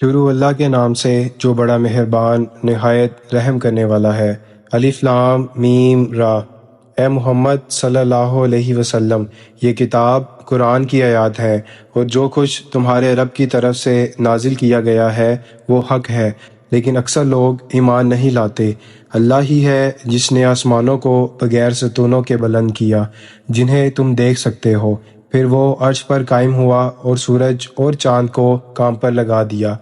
شروع اللہ کے نام سے جو بڑا مہربان، نہایت رحم کرنے والا ہے۔ الف لام، میم، را۔ اے محمد صلی اللہ علیہ وسلم، یہ کتاب قرآن کی آیات ہے اور جو کچھ تمہارے رب کی طرف سے نازل کیا گیا ہے، وہ حق ہے۔ لیکن اکثر لوگ ایمان نہیں لاتے۔ اللہ ہی ہے جس نے آسمانوں کو بغیر ستونوں کے بلند کیا، جنہیں تم دیکھ سکتے ہو۔ پھر وہ عرش پر قائم ہوا اور سورج اور چاند کو کام پر لگا دیا۔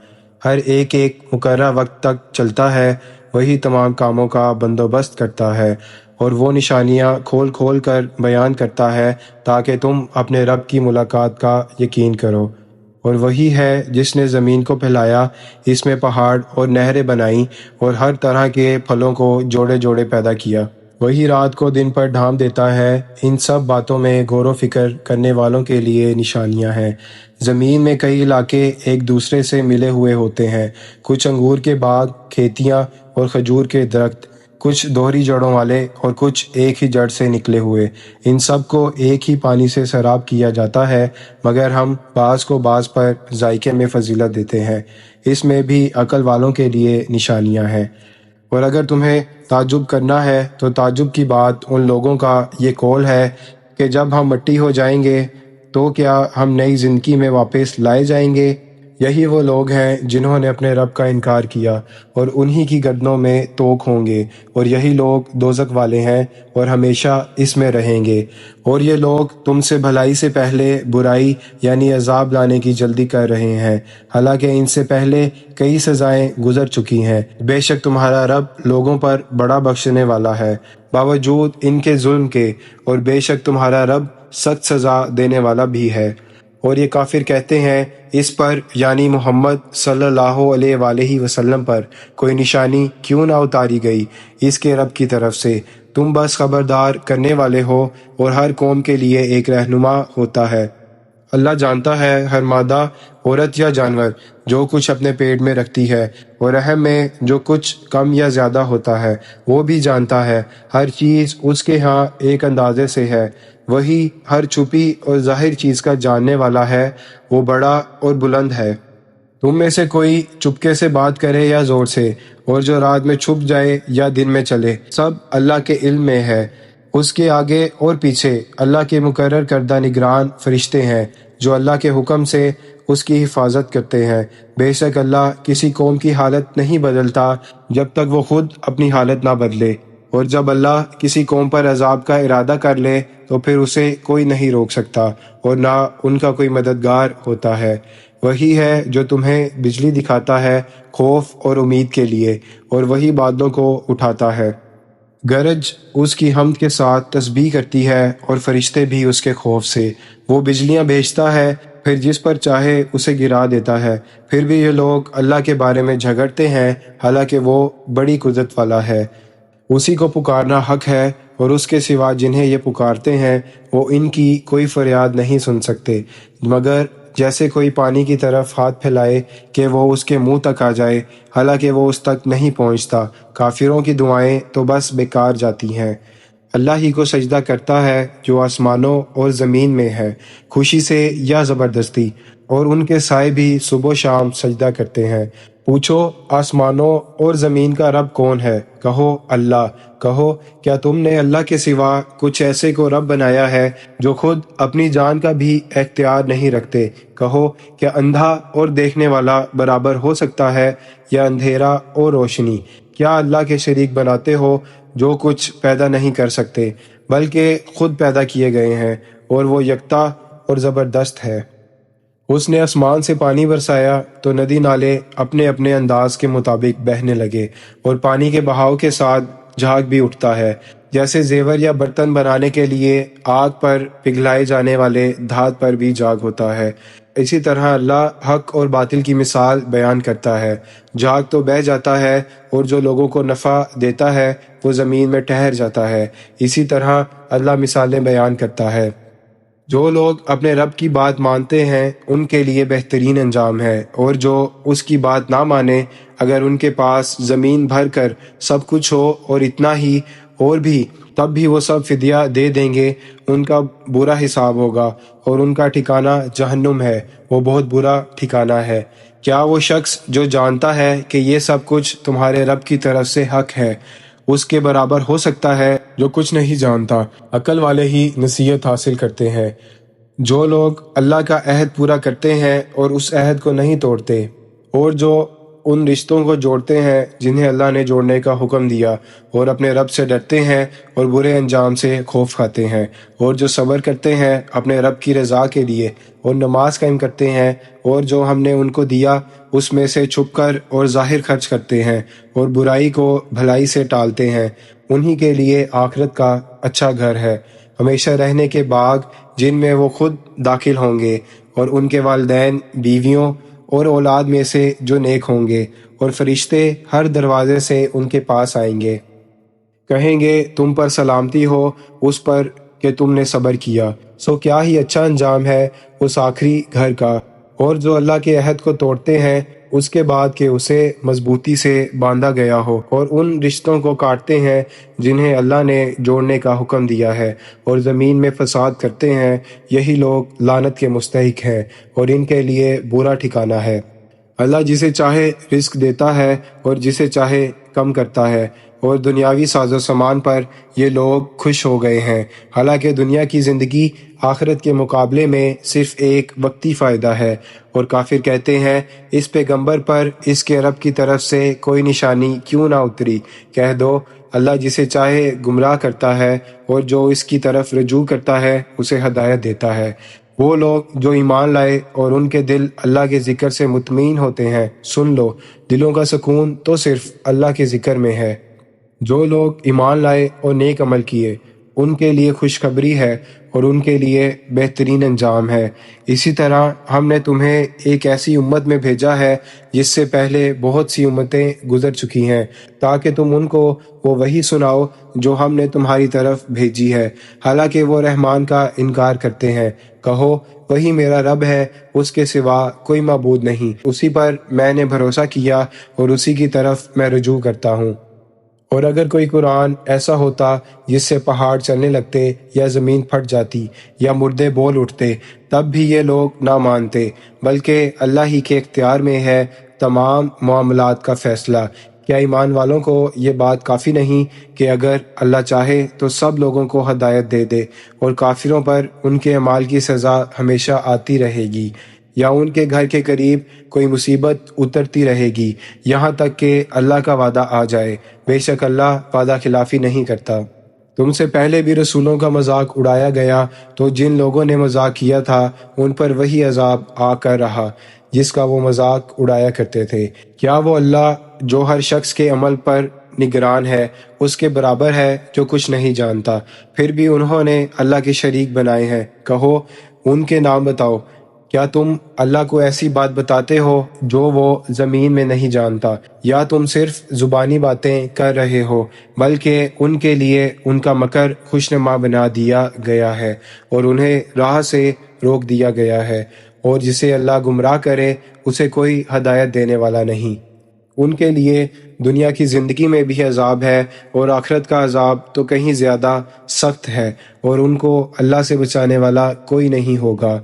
ہر ایک ایک مقررہ وقت تک چلتا ہے، وہی تمام کاموں کا بندوبست کرتا ہے اور وہ نشانیاں کھول کھول کر بیان کرتا ہے تاکہ تم اپنے رب کی ملاقات کا یقین کرو۔ اور وہی ہے جس نے زمین کو پھیلایا، اس میں پہاڑ اور نہریں بنائیں اور ہر طرح کے پھلوں کو جوڑے جوڑے پیدا کیا۔ وہی رات کو دن پر ڈھام دیتا ہے۔ ان سب باتوں میں غور و فکر کرنے والوں کے لیے نشانیاں ہیں۔ زمین میں کئی علاقے ایک دوسرے سے ملے ہوئے ہوتے ہیں۔ کچھ انگور کے باغ، کھیتیاں اور کھجور کے درخت۔ کچھ دوہری جڑوں والے اور کچھ ایک ہی جڑ سے نکلے ہوئے۔ ان سب کو ایک ہی پانی سے سراب کیا جاتا ہے، مگر ہم بعض کو بعض پر ذائقے میں فضیلت دیتے ہیں۔ اس میں بھی عقل والوں کے لیے نشانیاں ہیں۔ اور اگر تمہیں تعجب کرنا ہے تو تعجب کی بات ان لوگوں کا یہ کول ہے کہ جب ہم مٹی ہو جائیں گے تو کیا ہم نئی زندگی میں واپس لائے جائیں گے؟ یہی وہ لوگ ہیں جنہوں نے اپنے رب کا انکار کیا اور انہی کی گردنوں میں توک ہوں گے اور یہی لوگ دوزک والے ہیں اور ہمیشہ اس میں رہیں گے اور یہ لوگ تم سے بھلائی سے پہلے برائی یعنی عذاب لانے کی جلدی کر رہے ہیں۔ حالانکہ ان سے پہلے کئی سزائیں گزر چکی ہیں۔ بے شک تمہارا رب لوگوں پر بڑا بخشنے والا ہے۔ باوجود ان کے ظلم کے اور بے شک تمہارا رب سخت سزا دینے والا بھی ہے۔ اور یہ کافر کہتے ہیں، اس پر یعنی محمد صلی اللہ علیہ وآلہ وسلم پر کوئی نشانی کیوں نہ اتاری گئی اس کے رب کی طرف سے؟ تم بس خبردار کرنے والے ہو اور ہر قوم کے لیے ایک رہنما ہوتا ہے۔ اللہ جانتا ہے ہر مادہ، عورت یا جانور، جو کچھ اپنے پیٹ میں رکھتی ہے اور رحم میں جو کچھ کم یا زیادہ ہوتا ہے، وہ بھی جانتا ہے۔ ہر چیز اس کے ہاں ایک اندازے سے ہے۔ وہی ہر چھپی اور ظاہر چیز کا جاننے والا ہے، وہ بڑا اور بلند ہے۔ تم میں سے کوئی چپکے سے بات کرے یا زور سے، اور جو رات میں چھپ جائے یا دن میں چلے، سب اللہ کے علم میں ہے۔ اس کے آگے اور پیچھے اللہ کے مقرر کردہ نگران فرشتے ہیں، جو اللہ کے حکم سے اس کی حفاظت کرتے ہیں۔ بے شک اللہ کسی قوم کی حالت نہیں بدلتا جب تک وہ خود اپنی حالت نہ بدلے۔ اور جب اللہ کسی قوم پر عذاب کا ارادہ کر لے، تو پھر اسے کوئی نہیں روک سکتا اور نہ ان کا کوئی مددگار ہوتا ہے۔ وہی ہے جو تمہیں بجلی دکھاتا ہے خوف اور امید کے لیے، اور وہی بادلوں کو اٹھاتا ہے۔ گرج اس کی حمد کے ساتھ تسبیح کرتی ہے اور فرشتے بھی اس کے خوف سے۔ وہ بجلیاں بھیجتا ہے، پھر جس پر چاہے اسے گرا دیتا ہے۔ پھر بھی یہ لوگ اللہ کے بارے میں جھگڑتے ہیں، حالانکہ وہ بڑی قدرت والا ہے۔ اسی کو پکارنا حق ہے اور اس کے سوا جنہیں یہ پکارتے ہیں، وہ ان کی کوئی فریاد نہیں سن سکتے۔ مگر جیسے کوئی پانی کی طرف ہاتھ پھیلائے کہ وہ اس کے منہ تک آ جائے، حالانکہ وہ اس تک نہیں پہنچتا۔ کافروں کی دعائیں تو بس بیکار جاتی ہیں۔ اللہ ہی کو سجدہ کرتا ہے جو آسمانوں اور زمین میں ہے، خوشی سے یا زبردستی۔ اور ان کے سائے بھی صبح و شام سجدہ کرتے ہیں۔ پوچھو آسمانوں اور زمین کا رب کون ہے؟ کہو اللہ۔ کہو، کیا تم نے اللہ کے سوا کچھ ایسے کو رب بنایا ہے جو خود اپنی جان کا بھی اختیار نہیں رکھتے؟ کہو، کیا اندھا اور دیکھنے والا برابر ہو سکتا ہے یا اندھیرا اور روشنی؟ کیا اللہ کے شریک بناتے ہو جو کچھ پیدا نہیں کر سکتے، بلکہ خود پیدا کیے گئے ہیں اور وہ یکتا اور زبردست ہے؟ اس نے آسمان سے پانی برسایا تو ندی نالے اپنے اپنے انداز کے مطابق بہنے لگے اور پانی کے بہاؤ کے ساتھ جھاگ بھی اٹھتا ہے۔ جیسے زیور یا برتن بنانے کے لیے آگ پر پگھلائے جانے والے دھات پر بھی جاگ ہوتا ہے۔ اسی طرح اللہ حق اور باطل کی مثال بیان کرتا ہے۔ جھاگ تو بہ جاتا ہے اور جو لوگوں کو نفع دیتا ہے وہ زمین میں ٹھہر جاتا ہے۔ اسی طرح اللہ مثالیں بیان کرتا ہے۔ جو لوگ اپنے رب کی بات مانتے ہیں، ان کے لیے بہترین انجام ہے۔ اور جو اس کی بات نہ مانے، اگر ان کے پاس زمین بھر کر سب کچھ ہو اور اتنا ہی اور بھی، تب بھی وہ سب فدیہ دے دیں گے۔ ان کا برا حساب ہوگا اور ان کا ٹھکانہ جہنم ہے۔ وہ بہت برا ٹھکانہ ہے۔ کیا وہ شخص جو جانتا ہے کہ یہ سب کچھ تمہارے رب کی طرف سے حق ہے اس کے برابر ہو سکتا ہے جو کچھ نہیں جانتا۔ عقل والے ہی نصیحت حاصل کرتے ہیں۔ جو لوگ اللہ کا عہد پورا کرتے ہیں اور اس عہد کو نہیں توڑتے، اور جو ان رشتوں کو جوڑتے ہیں جنہیں اللہ نے جوڑنے کا حکم دیا اور اپنے رب سے ڈرتے ہیں اور برے انجام سے خوف کھاتے ہیں اور جو صبر کرتے ہیں اپنے رب کی رضا کے لیے اور نماز قائم کرتے ہیں اور جو ہم نے ان کو دیا اس میں سے چھپ کر اور ظاہر خرچ کرتے ہیں اور برائی کو بھلائی سے ٹالتے ہیں، انہی کے لیے آخرت کا اچھا گھر ہے۔ ہمیشہ رہنے کے باغ جن میں وہ خود داخل ہوں گے اور ان کے والدین، بیویوں اور اولاد میں سے جو نیک ہوں گے اور فرشتے ہر دروازے سے ان کے پاس آئیں گے۔ کہیں گے، تم پر سلامتی ہو، اس پر کہ تم نے صبر کیا۔ سو کیا ہی اچھا انجام ہے اس آخری گھر کا۔ اور جو اللہ کے عہد کو توڑتے ہیں اس کے بعد کہ اسے مضبوطی سے باندھا گیا ہو اور ان رشتوں کو کاٹتے ہیں جنہیں اللہ نے جوڑنے کا حکم دیا ہے اور زمین میں فساد کرتے ہیں، یہی لوگ لانت کے مستحق ہیں اور ان کے لیے برا ٹھکانہ ہے۔ اللہ جسے چاہے رزق دیتا ہے اور جسے چاہے کم کرتا ہے۔ اور دنیاوی ساز و سامان پر یہ لوگ خوش ہو گئے ہیں۔ حالانکہ دنیا کی زندگی آخرت کے مقابلے میں صرف ایک وقتی فائدہ ہے۔ اور کافر کہتے ہیں، اس پیغمبر پر اس کے رب کی طرف سے کوئی نشانی کیوں نہ اتری؟ کہہ دو، اللہ جسے چاہے گمراہ کرتا ہے اور جو اس کی طرف رجوع کرتا ہے، اسے ہدایت دیتا ہے۔ وہ لوگ جو ایمان لائے اور ان کے دل اللہ کے ذکر سے مطمئن ہوتے ہیں، سن لو، دلوں کا سکون تو صرف اللہ کے ذکر میں ہے۔ جو لوگ ایمان لائے اور نیک عمل کیے، ان کے لیے خوشخبری ہے اور ان کے لیے بہترین انجام ہے۔ اسی طرح ہم نے تمہیں ایک ایسی امت میں بھیجا ہے جس سے پہلے بہت سی امتیں گزر چکی ہیں، تاکہ تم ان کو وہ وہی سناؤ جو ہم نے تمہاری طرف بھیجی ہے۔ حالانکہ وہ رحمان کا انکار کرتے ہیں۔ کہو، وہی میرا رب ہے، اس کے سوا کوئی معبود نہیں۔ اسی پر میں نے بھروسہ کیا اور اسی کی طرف میں رجوع کرتا ہوں۔ اور اگر کوئی قرآن ایسا ہوتا جس سے پہاڑ چلنے لگتے یا زمین پھٹ جاتی یا مردے بول اٹھتے، تب بھی یہ لوگ نہ مانتے، بلکہ اللہ ہی کے اختیار میں ہے تمام معاملات کا فیصلہ۔ کیا ایمان والوں کو یہ بات کافی نہیں کہ اگر اللہ چاہے تو سب لوگوں کو ہدایت دے دے اور کافروں پر ان کے اعمال کی سزا ہمیشہ آتی رہے گی۔ یا ان کے گھر کے قریب کوئی مصیبت اترتی رہے گی، یہاں تک کہ اللہ کا وعدہ آ جائے۔ بے شک اللہ وعدہ خلافی نہیں کرتا۔ تم سے پہلے بھی رسولوں کا مذاق اڑایا گیا تو جن لوگوں نے مذاق کیا تھا، ان پر وہی عذاب آ کر رہا جس کا وہ مذاق اڑایا کرتے تھے۔ کیا وہ اللہ جو ہر شخص کے عمل پر نگران ہے، اس کے برابر ہے جو کچھ نہیں جانتا؟ پھر بھی انہوں نے اللہ کے شریک بنائے ہیں۔ کہو، ان کے نام بتاؤ۔ کیا تم اللہ کو ایسی بات بتاتے ہو جو وہ زمین میں نہیں جانتا؟ یا تم صرف زبانی باتیں کر رہے ہو، بلکہ ان کے لیے ان کا مکر خوشنما بنا دیا گیا ہے اور انہیں راہ سے روک دیا گیا ہے اور جسے اللہ گمراہ کرے، اسے کوئی ہدایت دینے والا نہیں۔ ان کے لیے دنیا کی زندگی میں بھی عذاب ہے اور آخرت کا عذاب تو کہیں زیادہ سخت ہے اور ان کو اللہ سے بچانے والا کوئی نہیں ہوگا۔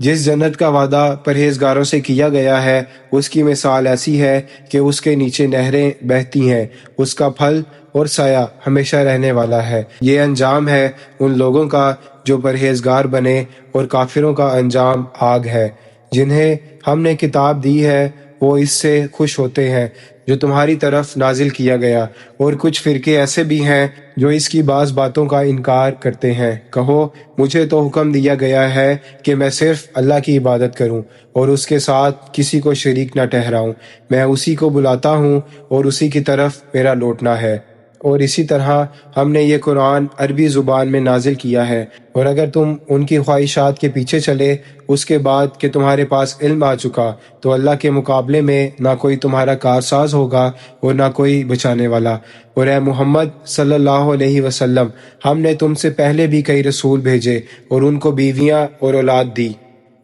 جس جنت کا وعدہ پرہیزگاروں سے کیا گیا ہے، اس کی مثال ایسی ہے کہ اس کے نیچے نہریں بہتی ہیں، اس کا پھل اور سایہ ہمیشہ رہنے والا ہے۔ یہ انجام ہے ان لوگوں کا جو پرہیزگار بنے اور کافروں کا انجام آگ ہے۔ جنہیں ہم نے کتاب دی ہے، وہ اس سے خوش ہوتے ہیں۔ جو تمہاری طرف نازل کیا گیا۔ اور کچھ فرقے ایسے بھی ہیں جو اس کی بعض باتوں کا انکار کرتے ہیں۔ کہو، مجھے تو حکم دیا گیا ہے کہ میں صرف اللہ کی عبادت کروں اور اس کے ساتھ کسی کو شریک نہ ٹھہراؤں۔ میں اسی کو بلاتا ہوں اور اسی کی طرف میرا لوٹنا ہے۔ اور اسی طرح ہم نے یہ قرآن عربی زبان میں نازل کیا ہے۔ اور اگر تم ان کی خواہشات کے پیچھے چلے، اس کے بعد کہ تمہارے پاس علم آ چکا، تو اللہ کے مقابلے میں نہ کوئی تمہارا کارساز ہوگا اور نہ کوئی بچانے والا۔ اور اے محمد صلی اللہ علیہ وسلم، ہم نے تم سے پہلے بھی کئی رسول بھیجے اور ان کو بیویاں اور اولاد دی۔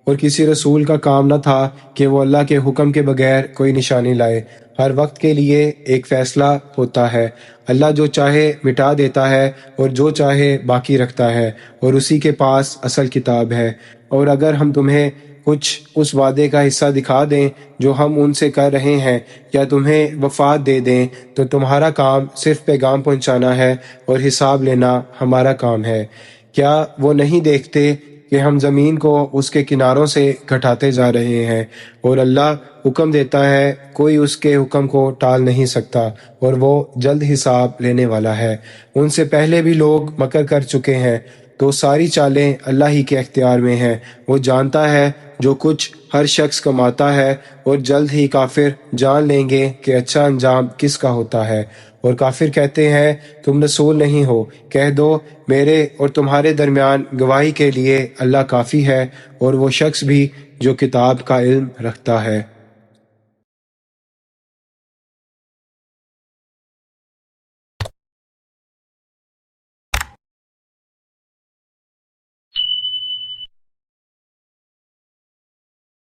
اور کسی رسول کا کام نہ تھا کہ وہ اللہ کے حکم کے بغیر کوئی نشانی لائے۔ ہر وقت کے لیے ایک فیصلہ ہوتا ہے۔ اللہ جو چاہے مٹا دیتا ہے اور جو چاہے باقی رکھتا ہے، اور اسی کے پاس اصل کتاب ہے۔ اور اگر ہم تمہیں کچھ اس وعدے کا حصہ دکھا دیں جو ہم ان سے کر رہے ہیں، یا تمہیں وفات دے دیں، تو تمہارا کام صرف پیغام پہنچانا ہے اور حساب لینا ہمارا کام ہے۔ کیا وہ نہیں دیکھتے کہ ہم زمین کو اس کے کناروں سے گھٹاتے جا رہے ہیں اور اللہ حکم دیتا ہے، کوئی اس کے حکم کو ٹال نہیں سکتا اور وہ جلد حساب لینے والا ہے۔ ان سے پہلے بھی لوگ مکر کر چکے ہیں۔ تو ساری چالیں اللہ ہی کے اختیار میں ہیں۔ وہ جانتا ہے جو کچھ ہر شخص کماتا ہے اور جلد ہی کافر جان لیں گے کہ اچھا انجام کس کا ہوتا ہے۔ اور کافر کہتے ہیں، تم رسول نہیں ہو۔ کہہ دو، میرے اور تمہارے درمیان گواہی کے لیے اللہ کافی ہے اور وہ شخص بھی جو کتاب کا علم رکھتا ہے۔